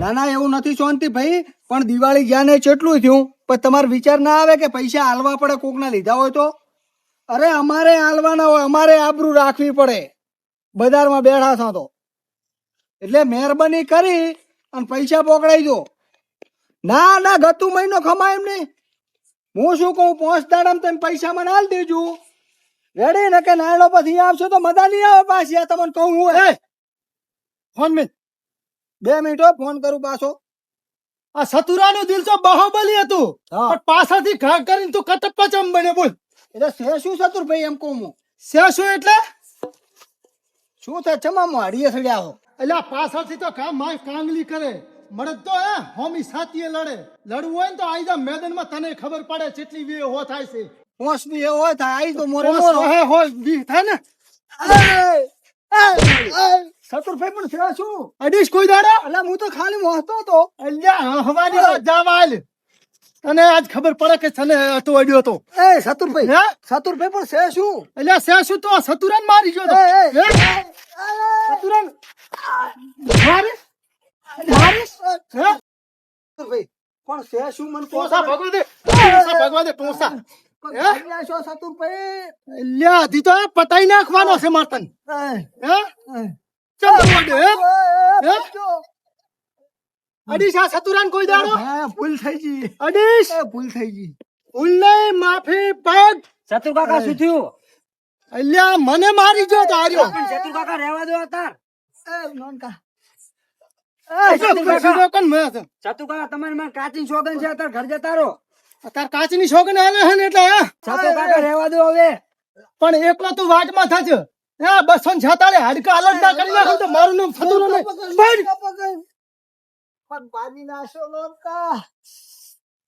ના ના એવું નથી શાંતિ ભાઈ, પણ દિવાળી જ્યાં ને કેટલું થયું, પણ તમારે વિચાર ના આવે કે પૈસા હાલવા પડે કોકના લીધા હોય તો? અરે, અમારે હાલવાના હોય, અમારે આબરૂ રાખવી પડે. બજારમાં બેઠા છો તો. એટલે મહેરબાની કરી અને પૈસા પકડાઈ દો ના ના, ગતું મહિનો ખમાય એમ નહીં. હું શું કહું, પાંચ દાડામાં તમે પૈસા મને હાલ દેજો. રેડી? ને કે નાયણો પછી આવશો તો મજા નહીં આવે પાછી આ તમને કહું હું. એ ફોન મિનિટ બે મિનિટો ફોન કરું પાછો. આ સતુરાનું દિલ તો બાહુબલી હતું. પણ પાછળથી ઘા કરીને તું કટપ્પા ચમ બને બોલ. એટલે છે શું ચતુર ભાઈ એમ કહું હું? સે શું એટલે? શું થાય? ચમા માડીએ સડ્યા હો? એટલે પાછળથી તો કામ કાંગલી કરે. મળે તો હે હોમી સાથીએ લડે. લડવું હોય ને તો આઈ જા મેદાનમાં તને ખબર પડે કેટલી વે હો થાય છે. પોસ બી એવો થાય આઈ તો મોરે મોર. હે હો બી થાય ને. સતુરભાઈ પણ થયા છું અડીશ કોઈ દાડા? એટલે હું તો ખાલી મોહતો હતો. અલ્યા હવાની વાત જાવાલ. તને આજ ખબર પડે કે તને હતો અડ્યો તો એ સતુરભાઈ હે? સતુરભાઈ પણ છે શું? એટલે સે શું તો? સતુરાન મારી ગયો તો એ, એ, હે? એ, સતુરાન મારી મારી હે પણ છે શું મને ટોસા ભગવા દે? ટોસા ભગવા દે ટોસા પણ હે? ભાઈ પતાઈ નાખવાનો છે માતન. અડીશ આ સતુરાન કોઈ દાડો? ભૂલ થઈ ગઈ. અડીશ? ભૂલ થઈ ગઈ. ઉલ્લે માફી પગ. શત્રુ કાકા શું થયું? અલ્યા મને મારી જો તો હાર્યો પણ કાકા રહેવા દો તાર એ નોનકા. સીધો કન મેં હતો. શત્રુ કાકા તમારી માં કાચી સોગન છે અતાર ઘર જતા રહો તાર કાચની શોખન આવે ને એટલે શત્રુ રહેવા દો હવે પણ એકલો તું વાટમાં માં હે બસો ને છતાલે હાડકા અલગ ના કરી નાખું તો મારું નામ સતુરો નહીં પણ બાજી નાશો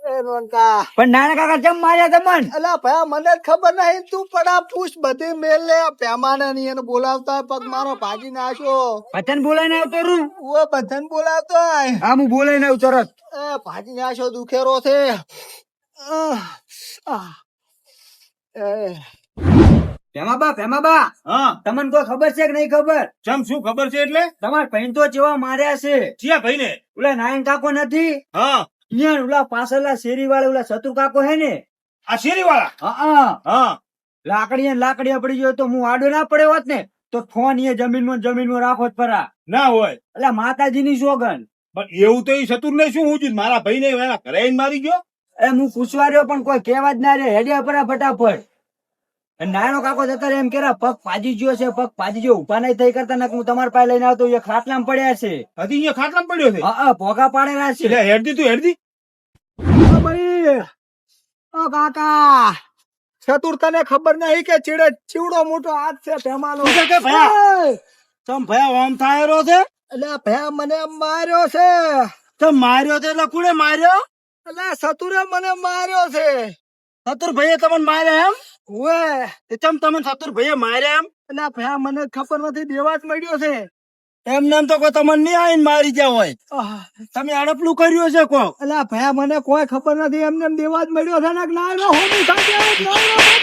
પણ નાના કાકા ચમ માર્યા તમન અલા ભયા મને ખબર નહીં તું પડા પૂછ બધી મેલ લે. પેમાને ની એને બોલાવતા પગ મારો ભાગી નાશો વતન બોલાઈને આવતો રૂ ઓ બધાને બોલાવતો. હા હું બોલાઈને આવું તરત. એ ભાજી નાશો દુખેરો છે. ભેમાબા ભેમાબા હા. તમને કોઈ ખબર છે કે નહીં ખબર? ચમ શું ખબર છે એટલે? તમાર ભાઈ તો જેવા માર્યા છે. ચિયા ભાઈ ને ઓલા નાયન કાકો નથી? હા. અહીંયા ઓલા પાછળના શેરી વાળા ઓલા શત્રુ કાકો હે ને? આ શેરી વાળા હા. હા. હા લાકડીયા પડી ગયો તો હું આડો ના પડ્યો હોત ને તો ફોન એ જમીનમાં જમીનમાં રાખો જ પરા. ના હોય. એટલે માતાજીની સોગન પણ એવું તો એ શત્રુ ને શું હું મારા ભાઈ ને ઘરે મારી ગયો? એ હું પૂછવા રહ્યો પણ કોઈ કહેવા જ ના રે હેડિયા પરા ફટાફટ. નાનો કાકો જતા એમ કેરા પગ પાજી ગયો છે પગ પાજી ગયો ઊભા નહીં થઈ કરતા હું તમારા પાસે લઈને આવતો એ ખાટલામ પડ્યા છે. હજી અહીંયા ખાટલામ પડ્યો છે? હા ભોગા પાડેલા છે. એટલે હેડતી તું હેડતી ઓ ભાઈ ઓ કાકા ચતુર તને ખબર નહીં કે ચીડે ચીવડો મોટો હાથ છે તેમાં કે ભયા? તમ ભયા ઓમ થાયરો છે? એટલે ભયા મને માર્યો છે. તો માર્યો છે એટલે કુણે માર્યો? એટલે સતુરે મને માર્યો છે. સતુર ભાઈએ તમને માર્યા એમ? ઓએ તેમ તમે સતુર ભાઈએ માર્યા એમ? એટલે ભયા મને ખબર નથી દેવા જ મળ્યો છે. એમ તો કોઈ તમને નહીં આવીને મારી ગયા હોય. તમે અડપલું કર્યું છે કો એટલે ભયા મને કોઈ ખબર નથી એમ જ મળ્યો છે ને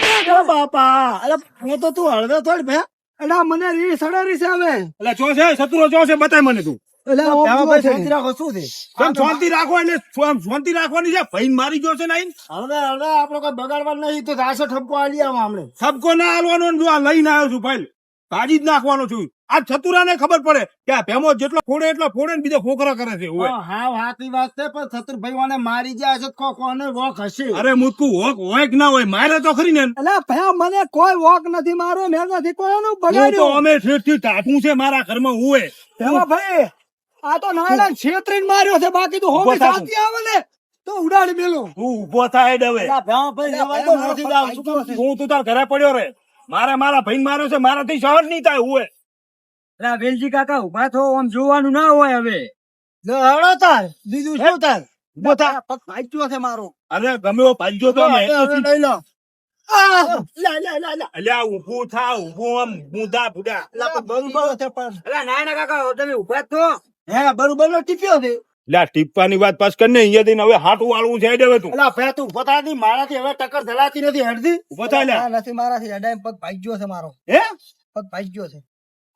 કે જ બાપા અરે હું તો તું હળવે થોડી ભયા એટલે મને રી સડેરી છે હવે. એટલે ચો છે ચો છે, બતાય મને તું. પેલા જો ભાઈ છે. શાંતિ રાખો શું છે? કેમ શાંતિ રાખો એટલે શાંતિ રાખવાની છે? ભાઈ મારી ગયો છે ને હવે હવે આપડે કોઈ બગાડવા નહીં તો રાસો ઠપકો આલી આવા હમણે સબકો ના હાલવાનો જો આ લઈને આવ્યો છું ફાઇલ કાઢી જ નાખવાનો છું. આ ચતુરાને ખબર પડે કે આ ભેમો જેટલો ફોડે એટલો ફોડે ને બીજો ખોખરા કરે છે હા હાથી વાત છે પણ છતુર ભાઈ મારી જાય છે કો કોને વોક હશે. અરે મુતકુ વોક હોય કે ના હોય મારે તો ખરી ને. એટલે ભયા મને કોઈ વોક નથી મારો મેં નથી કોઈનું બગાડ્યું. અમે ઠેઠથી ટાટું છે મારા ઘરમાં હોય ભેમા ભાઈ આ તો નાયણા છેતરીને માર્યો છે બાકી તો હોમી સાથી આવે ને તો ઉડાડી મેલો. હું ઊભો થાય ડવે હું તું તાર ઘરે પડ્યો રે. મારે મારા ભાઈ માર્યો છે મારાથી સહન નહીં થાય હું એટલે વેલજી કાકા ઊભા થો આમ જોવાનું ના હોય હવે. હળો તાર. બીજું શું તાર? ઊભો થા. પગ છે મારો. અરે ગમે એવો ભાગ્યો તો લઈ લો. અલ્યા ઊભું થા ઊભું આમ બુધા પણ. એટલે કાકા તમે ઊભા થો. હે બરોબર નો ટીપ્યો છે. લા ટીપવાની વાત પાસ કરીને અહીંયા જઈને હવે હાટું વાળવું છે હેડે હવે તું. અલા ભે તું દી મારાથી હવે ટક્કર ધલાતી નથી હેડતી ઊભો થાય લે. નથી મારાથી અડાય પગ ભાગ્યો છે મારો. હે? પગ ભાગ્યો છે.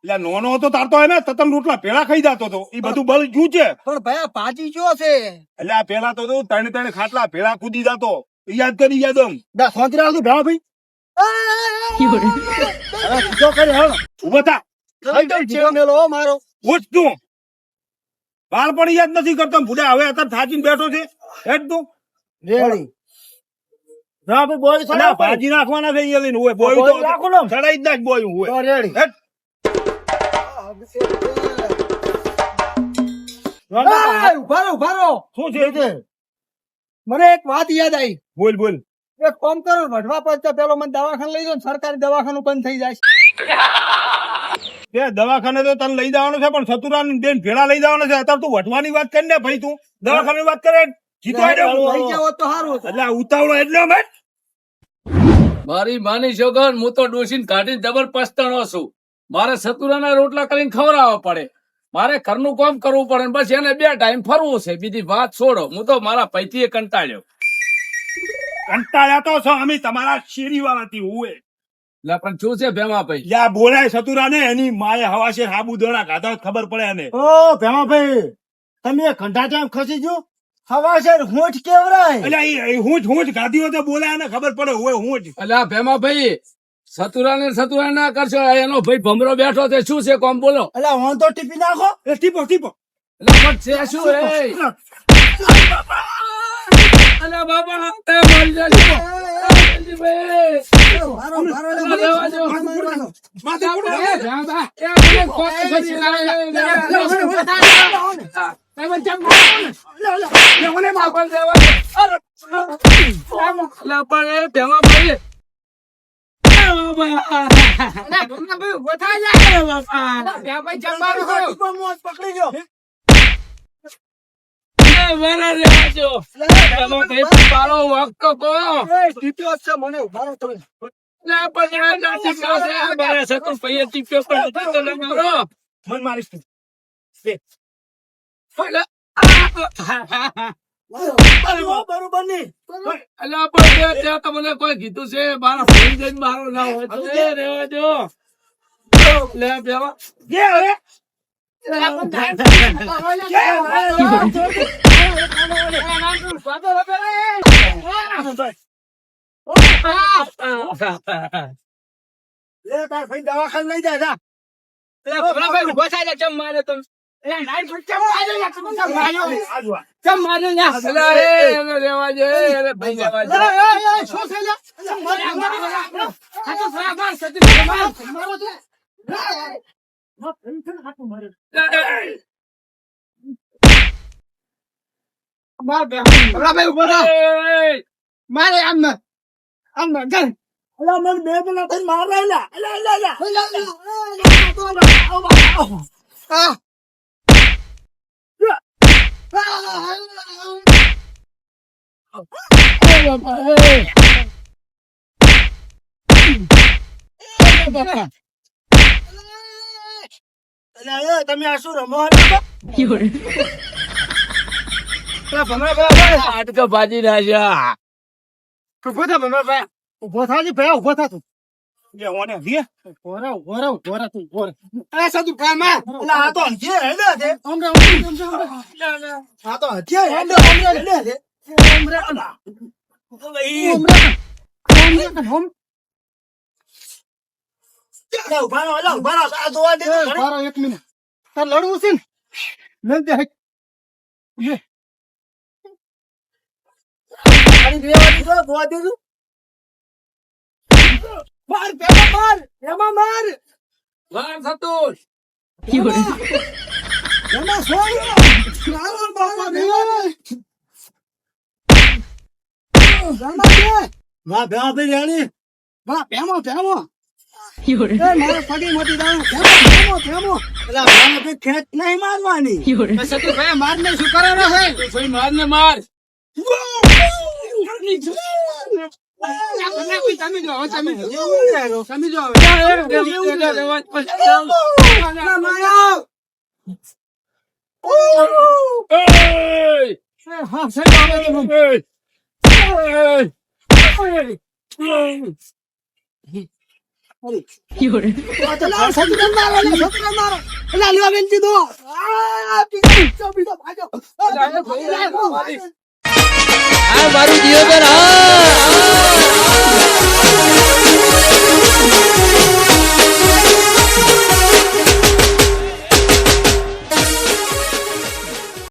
એટલે નોનો હતો તાર તો એને તતન રોટલા પેલા ખાઈ જતો હતો. એ બધું બળ જુ છે? પણ ભાઈ પાજી ગયો જો છે. એટલે આ પેલા તો તું ત્રણે ત્રણે ખાટલા પેલા કૂદી જતો. યાદ કરી યાદ આમ. દા સોંતરી આવતું ભેળા ભાઈ. ઊભો થા. જીવ મેલો મારો. ઉઠ તું. બાળપણ યાદ નથી કરતો. ભૂલે હવે અત્યારે થાચીને બેઠો છે. હેડ તું. રેડી. ના ભાઈ બોય આ ભાજી નાખવાના છે અહીંયા લઈને હોય બોય તો રાખો ને. તો ચડાઈ જ નાખ બોય હોય તો રેડી. હેડ. ઊભા રહો ઊભા રહો. શું છે? મને એક વાત યાદ આવી બોલ બોલ. એક કામ કરો વઢવા પડતા પેલો મને દવાખાને લઈ જાઓ ને સરકારી દવાખાનું બંધ થઈ જાય તે દવાખાને તો તને લઈ જવાનું છે પણ સતુરાની બેન ભેળા લઈ જવાનો છે. અત્યારે તું વટવાની વાત કરીને ભાઈ તું. દવાખાની વાત કરે. જીતો તો સારું એટલે ઉતાવળો એટલે મેં મારી માની છોકર હું તો ડોસીને કાઢીને પસ્તાણો છું. મારે સતુરાના રોટલા કરીને ખવડાવવા પડે. મારે ઘરનું કામ કરવું પડે ને બસ એને બે ટાઈમ ફરવું છે. બીજી વાત છોડો હું તો મારા પૈથી કંટાળ્યો. કંટાળ્યા તો છો અમે. તમારા શેરી વાળાથી હુએ. એટલે પણ શું છે ભેમા ભાઈ યા બોલાય સતુરાને એની માએ હવા છે સાબુદાણા ખાધા હોત ખબર પડે એને. ઓ ભેમાભાઈ તમે ઘંટા ટાઈમ ખસી જો હવા છે હોઠ કેવરાય? એટલે એ હું જ હું જ ગાધી હોય તો બોલાય ને ખબર પડે હોય હું જ એટલે સતુરા ને ભાઈ સતુરા ના કરશો એનો ભાઈ ભમરો બેઠો છે શું છે કોમ બોલો? એટલે હું તો ટીપી નાખો. એ ટીપો ટીપો. એટલે પણ છે શું એ? અલા, બાબા. ચમ મારો છો? પકડી ગયો મને રહેવા દો. ભેમા ભાઈ, પાડો વાગતો કહો. એ ટીપ્યો જ છે મને ઊભા તમે ના, પણ આ નાટક છે. આ મારા સતુ ભાઈએ ટીપ્યો પણ નથી તો લઈ મારો. મન મારીશ તું અલા, બરોબર નહીં અલા, પણ ત્યાં તો કોઈ કીધું છે મારા ભાઈ જઈને મારો ના હોય તો એ રહેવા દો. લે, દવાખાને લઈ જાય ઊભા થાય ચમ મારે તો ચમ મારે એને ભાઈ ઊભો મારે આમ આમ ચાલ અલા, મને બે પેલા થઈને માર રહેલા. અલા, અલા, અલા. તમે આ શું રમો હાડકા ભાજી નાખ્યા. ઊભો થા ભમરા ભાઈ ઊભો થાજી ભાઈ ઊભો થા તું. જે ઓને વીએ. ઊભો રહે તું, લડવું છે ને? ખાલી બે વાળી જો, જોવા દે તું. માર પેલા માર એમાં માર. વાર થતું. એમાં સોય લાવો બાપા દે ગામા દે વાહ, ભેવા ભાઈ રેડી. બા પેમો પેમો એ મારે પડી મોટી દાણો. પેમો પેમો પેમો અલા, ભેવા ભાઈ નહીં મારવાની. સતુ ભાઈ માર ને શું કરવાનો છે ભાઈ માર. ને માર મારો, અલા, સતુરામ મારો. અલા, લેવા બેન દીધો. આ મારું જીવન હા.